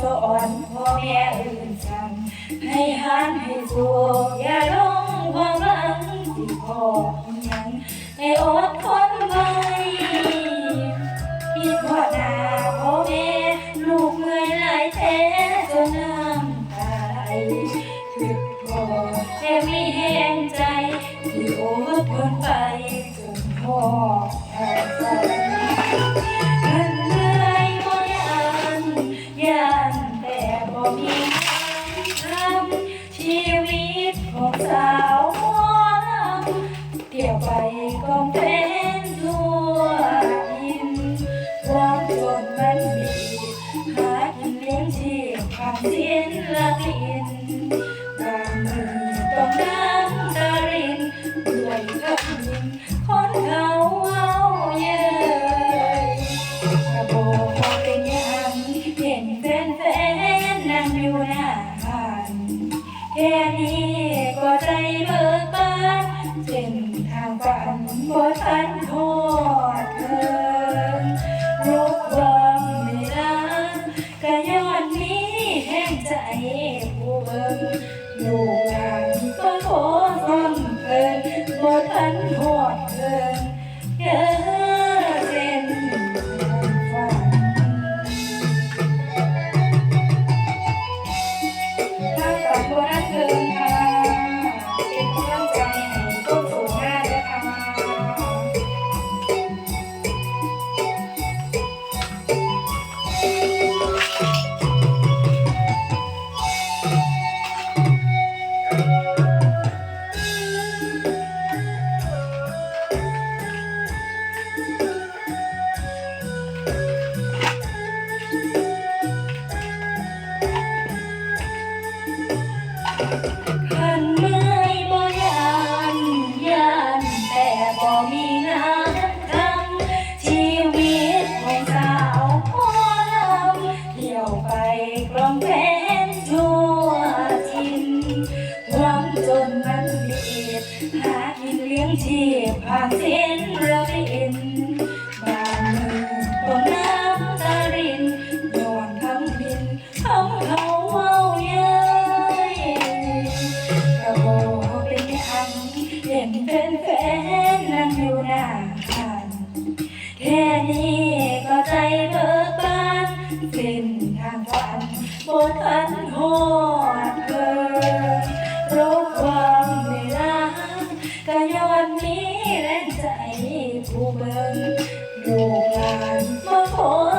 ำคำสอนพ่อแม่เอื่นสั่งให้หันให้สู้อย่าลงความหวังที่พ่อยังให้อดทนไว้คิดว่าหน้าพ่อแม่ลูกเมื่อยหลายแท้จนน้ำตาไหลคือพ่อแค่มีแห้งใจที่อดทนไป ไปกองเป็นทั่วอินความจนมันบีหากินเลี้ยงชีพผ่านสิ้นละลินบางมือต้องน้ำตารินด้วยคำยินคนเขาเอาเย้ยกระโบกพอเป็นยังเห็นแฟนแฟนๆนั่งอยู่หน้าบ้านแค่นี้ก็ใจเบิกบานเส้น ทางฝันบ่ทันทอดเธอ หากินเลี้ยงชีพผ่านเส้นระเบินบางมือต้องน้ำตารินย้อนคำบินคำเขาเว้าเย้ยกระโบเป็นอันเห็นเป็นแฟนนั่งอยู่หน้าบ้านแค่นี้ก็ใจเบิกบานเส้นทางฝันบนทันหด ก็ย้อนนี้แรงใจผู้เบิ่งลูกหลานมาขอ